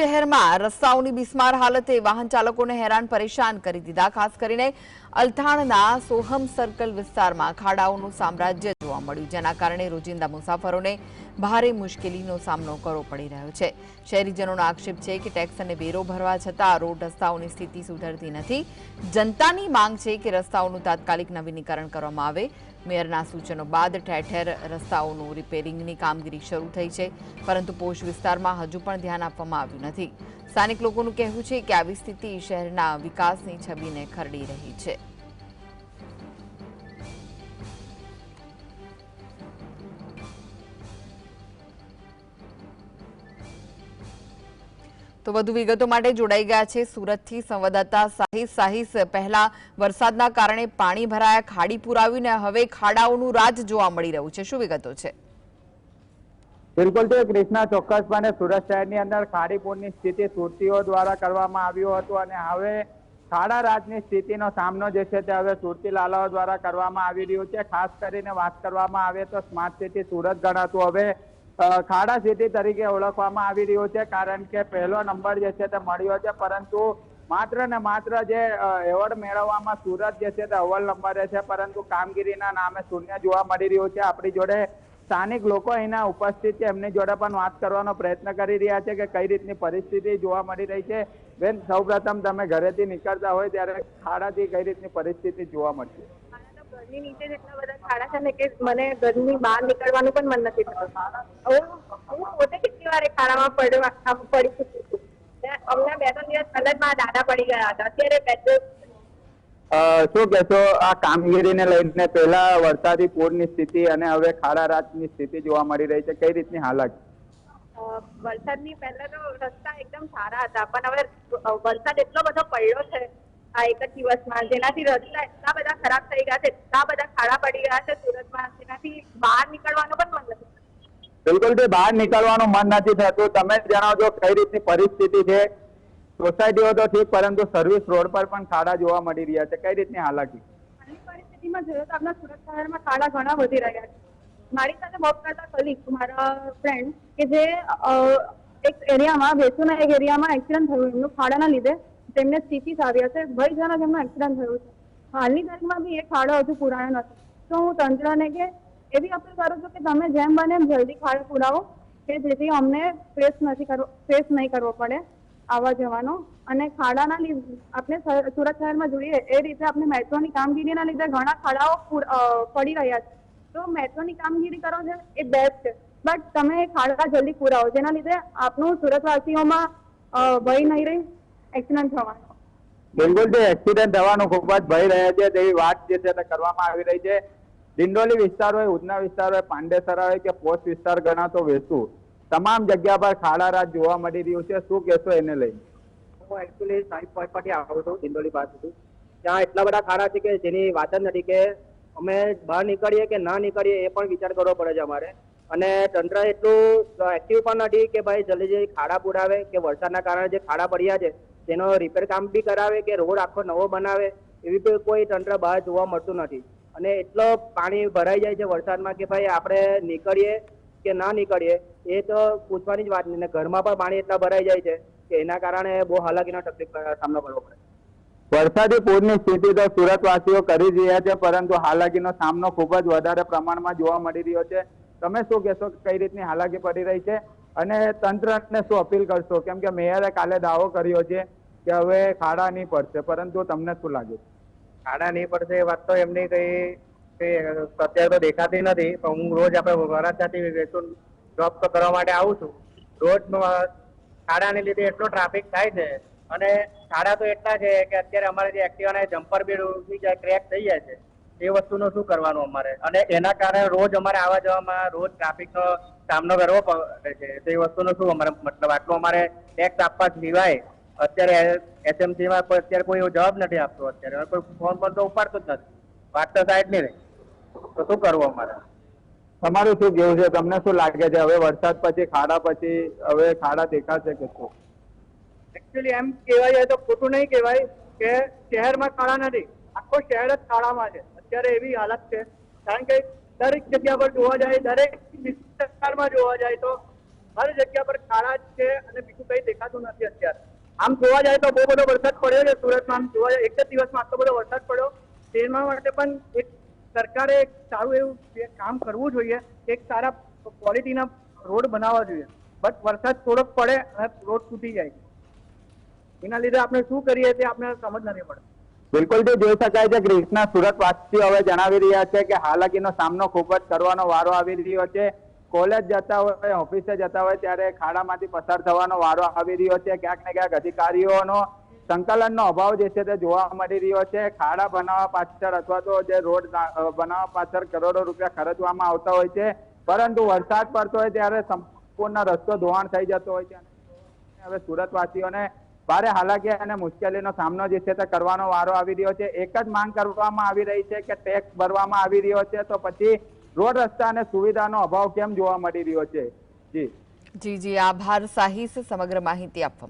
શહેરમાં રસ્તાઓની બિસ્માર હાલતે વાહન ચાલકોને હેરાન પરેશાન કરી દીધા ખાસ કરીને અલથાણના સોહમ સર્કલ વિસ્તારમાં ખાડાઓનું સામ્રાજ્ય જોવા મળ્યું, જેના કારણે રોજિંદા મુસાફરોને ભારે મુશ્કેલીનો સામનો કરવો પડી રહ્યો છે. શહેરીજનોનો આક્ષેપ છે કે ટેક્સ અને વેરો ભરવા છતાં રોડ રસ્તાઓની સ્થિતિ સુધરતી નથી. જનતાની માંગ છે કે રસ્તાઓનું તાત્કાલિક નવીનીકરણ કરવામાં આવે. મેયરના સૂચનો બાદ ઠેર ઠેર રસ્તાઓનું રિપેરિંગની કામગીરી શરૂ થઈ છે, પરંતુ પોશ વિસ્તારમાં હજુ પણ ધ્યાન આપવામાં આવ્યું નથી. સ્થાનિક લોકોનું કહેવું છે કે આવી સ્થિતિ શહેરના વિકાસની છબીને ખરડી રહી છે. તો વધુ વિગતો માટે જોડાઈ ગયા છે સુરતથી સંવાદદાતા સાહિસ સાહિસ પહેલા વરસાદના કારણે પાણી ભરાયા, ખાડી પુરાવીને હવે ખાડાઓનું રાજ જોવા મળી રહ્યું છે. શું વિગતો છે? બિલકુલ તે ક્રિષ્ના ચોક્કસપણે સુરત શહેરની અંદર ખાડીપુરની સ્થિતિ સુરતીઓ દ્વારા કરવામાં આવ્યું હતું અને હવે ખાડા રાજની સ્થિતિનો સામનો જે છે તે હવે સુરતી લાલાઓ દ્વારા કરવામાં આવી રહ્યું છે. ખાસ કરીને વાત કરવામાં આવે તો સ્માર્ટ સિટી સુરત ગણાતું હવે ખાડા સિટી તરીકે ઓળખવામાં આવી રહ્યું છે કારણ કે પહેલો નંબર જે છે તે મળ્યો છે. પરંતુ માત્ર ને માત્ર જે એવોર્ડ મેળવવામાં સુરત જે છે તે અવ્વલ નંબરે છે. પરંતુ કામગીરીના નામે શૂન્ય જોવા મળી રહ્યું છે. આપણી જોડે સ્થાનિક લોકો અહીંના ઉપસ્થિત છે, એમની જોડે પણ વાત કરવાનો પ્રયત્ન કરી રહ્યા છે કે કઈ રીતની પરિસ્થિતિ જોવા મળી રહી છે. બેન, સૌપ્રથમ તમે ઘરેથી નીકળતા હોય ત્યારે ખાડાથી કઈ રીતની પરિસ્થિતિ જોવા મળશે? ઘરની નીચે બધા ખાડા છે ને કે મને ઘરની બહાર નીકળવાનું પણ મન નથી થતું. હું પોતે કેટલી વાર ખાડામાં પડવા પડી ચૂકી છું? બે ત્રણ દિવસ પહેલા જ પડી ગયા હતા. અત્યારે શું કહેશો? આ કામગીરીને લઈને પહેલા વરસાદી પૂરની સ્થિતિ અને હવે ખાડા રાતની સ્થિતિ જોવા મળી રહી છે. કઈ રીતની હાલત? વરસાદની પહેલા તો રસ્તા એકદમ સારા હતા પણ હવે વરસાદ એટલો બધો પડ્યો છે આ એક જ દિવસમાં જેનાથી રસ્તા એટલા બધા ખરાબ થઈ ગયા છે એટલા બધા ખાડા પડી ગયા છે સુરતમાં જેનાથી બહાર નીકળવાનું પણ મન નથી બિલકુલ તે બહાર નીકળવાનું મન નથી થતું. તમે જણાવજો કઈ રીતની પરિસ્થિતિ છે? સોસાયટીઓ તો ઠીક, પરંતુ સર્વિસ રોડ પર પણ ખાડા જોવા મળી રહ્યા છે. કઈ રીતની હાલાકી? પરિસ્થિતિમાં જોઈએ તો આપણા સુરત શહેરમાં ખાડા ઘણા વધી રહ્યા છે. મારી સાથે વર્ક કરતા મારા ફ્રેન્ડ કે જે એક એરિયામાં વેસુના એક એરિયામાં એક્સિડન્ટ થયું. એમનું ખાડાના લીધે તેમને સ્થિતિસ આવી હશે. ભયજનક એમનું એક્સિડન્ટ થયું છે. હાલની તારીખમાં બી એ ખાડો હજુ પુરાણો નથી. તો હું તંત્રને કે એવી અપીલ કરું છું કે તમે જેમ બને એમ જલ્દી ખાડો પુરાવો, કે જેથી અમને ફેસ નથી કરવો ફેસ નહીં કરવો પડે. આવવા જવાનો. અને ખાડાના લીધે આપણે સુરત શહેરમાં જોઈએ, એ રીતે આપણે મેટ્રોની કામગીરીના લીધે ઘણા ખાડાઓ પડી રહ્યા છે. તો મેટ્રોની કામગીરી કરો છે, એ બેસ્ટ. છે બટ તમે ખાડા જલ્દી પુરાવો, જેના લીધે આપનું સુરતવાસીઓમાં ભય નહીં રહી, એક્સિડન્ટ થવાનો. બિલકુલ જે એક્સિડન્ટ થવાનું ખૂબ જ ભય રહ્યા છે, તેવી વાત જે છે કરવામાં આવી રહી છે. દિંડોલી વિસ્તાર હોય, ઉધના વિસ્તાર હોય, પાંડેસરા હોય કે પોસ્ટ વિસ્તાર ગણાતો વેસુ તમામ જગ્યા પર ખાડા રાત જોવા મળી રહ્યું છે. શું કહેશો એને લઈને હું એકચ્યુઅલી સાઈડ પોઈન્ટ આવું છું દિંડોલી પાસેથી ત્યાં એટલા બધા ખાડા છે કે જેની વાત જ નથી કે અમે બહાર નીકળીએ કે ના નીકળીએ એ પણ વિચાર કરવો પડે છે અમારે. અને તંત્ર એટલું એક્ટિવ પણ નથી કે ભાઈ જલ્દી જલ્દી ખાડા પુરાવે કે વરસાદના કારણે જે ખાડા પડ્યા છે, તેનો રિપેર કામ બી કરાવે કે રોડ આખો નવો બનાવે, એવી કોઈ તંત્ર બહાર જોવા મળતું નથી. અને એટલો પાણી ભરાઈ જાય છે વરસાદમાં કે ભાઈ આપણે નીકળીએ કે ના નીકળીએ એ તો પૂછવાની જ વાત નહીં. ઘરમાં પણ પાણી એટલા ભરાઈ જાય છે કે એના કારણે બહુ હાલાકીનો તકલીફ સામનો કરવો પડે. વરસાદી પૂરની સ્થિતિ તો સુરતવાસીઓ કરી રહ્યા છે પરંતુ હાલાકીનો સામનો ખૂબ જ વધારે પ્રમાણમાં જોવા મળી રહ્યો છે. તમે શું કહેશો કઈ રીતની હાલાકી પડી રહી છે? અને તંત્રને શું અપીલ કરશો? કેમ કે મેયરે કાલે દાવો કર્યો છે કે હવે ખાડા નહીં પડશે પરંતુ તમને શું લાગે? ખાડા નહીં પડશે એ વાત તો એમની કઈ કઈ અત્યારે તો દેખાતી નથી, પણ હું રોજ આપણે વરાછાથી વેસુન જોબ તો કરવા માટે આવું છું. રોજ ખાડાને લીધે એટલો ટ્રાફિક થાય છે અને ખાડા તો એટલા છે કે અત્યારે અમારે જે એક્ટિવાના જમ્પર બી ઉઠી જાય ક્રેક થઈ જાય છે, એ વસ્તુનું શું કરવાનું અમારે? અને એના કારણે રોજ અમારે આવવા જવામાં રોજ ટ્રાફિકનો સામનો કરવો પડે છે. તો એ વસ્તુનો શું અમારે મતલબ આટલું અમારે ટેક્સ આપવા સિવાય અત્યારે એસએમસીમાં કોઈ અત્યારે કોઈ એવો જવાબ નથી આપતો અત્યારે. કોઈ ફોન પર તો ઉપાડતો જ નથી. વાત તો સાહેબ નહીં રહી. તો શું કરવું અમારે? તમારું શું કેવું છે? તમને શું લાગે છે? હવે વરસાદ પછી ખાડા પછી હવે ખાડા દેખાશે કે શું? એકચ્યુઅલી એમ કહેવાય જાય તો ખોટું નહીં કહેવાય કે શહેરમાં ખાડા નથી. આખો શહેર જ ખાડામાં છે. અત્યારે એવી હાલત છે. કારણ કે દરેક જગ્યા પર જોવા જાય દરેક વિસ્તારમાં જોવા જાય તો હર જગ્યા પર ખાડા છે અને બીજું કઈ દેખાતું નથી અત્યારે. આમ જોવા જાય તો બહુ બધો વરસાદ પડ્યો છે સુરતમાં. આમ જોવા જાય એક જ દિવસમાં આટલો બધો વરસાદ પડ્યો. તેના માટે પણ એક સરકારે એક સારું એવું જે કામ કરવું જોઈએ, એક સારા ક્વોલિટીના રોડ બનાવવા જોઈએ. બટ વરસાદ થોડોક પડે અને રોડ તૂટી જાય એના લીધે આપણે શું કરીએ તે આપણે સમજ નથી પડે બિલકુલથી જોઈ શકાય છે ગ્રીસના સુરત વાસીઓ હવે જણાવી રહ્યા છે કે હાલાકીનો સામનો ખૂબ જ કરવાનો વારો આવી રહ્યો છે. કોલેજ જતા હોય, ઓફિસે જતા હોય, ત્યારે ખાડામાંથી પસાર થવાનો વારો આવી રહ્યો છે. ક્યાંક ને ક્યાંક અધિકારીઓનો સંકલનનો અભાવ જે છે તે જોવા મળી રહ્યો છે. ખાડા બનાવવા પાછળ અથવા તો જે રોડ બનાવવા પાછળ કરોડો રૂપિયા ખર્ચવામાં આવતા હોય છે. પરંતુ વરસાદ પડતો હોય ત્યારે સંપૂર્ણ રસ્તો ધોવાણ થઈ જતો હોય છે. હવે સુરતવાસીઓને ભારે હાલાકી અને મુશ્કેલીનો સામનો જે છે તે કરવાનો વારો આવી રહ્યો છે. એક જ માંગ કરવામાં આવી રહી છે કે ટેક્સ ભરવામાં આવી રહ્યો છે. તો પછી રોડ રસ્તા અને સુવિધાનો અભાવ કેમ જોવા મળી રહ્યો છે? જી. જી જી. આભાર. સાહિસ, સમગ્ર માહિતી આપવા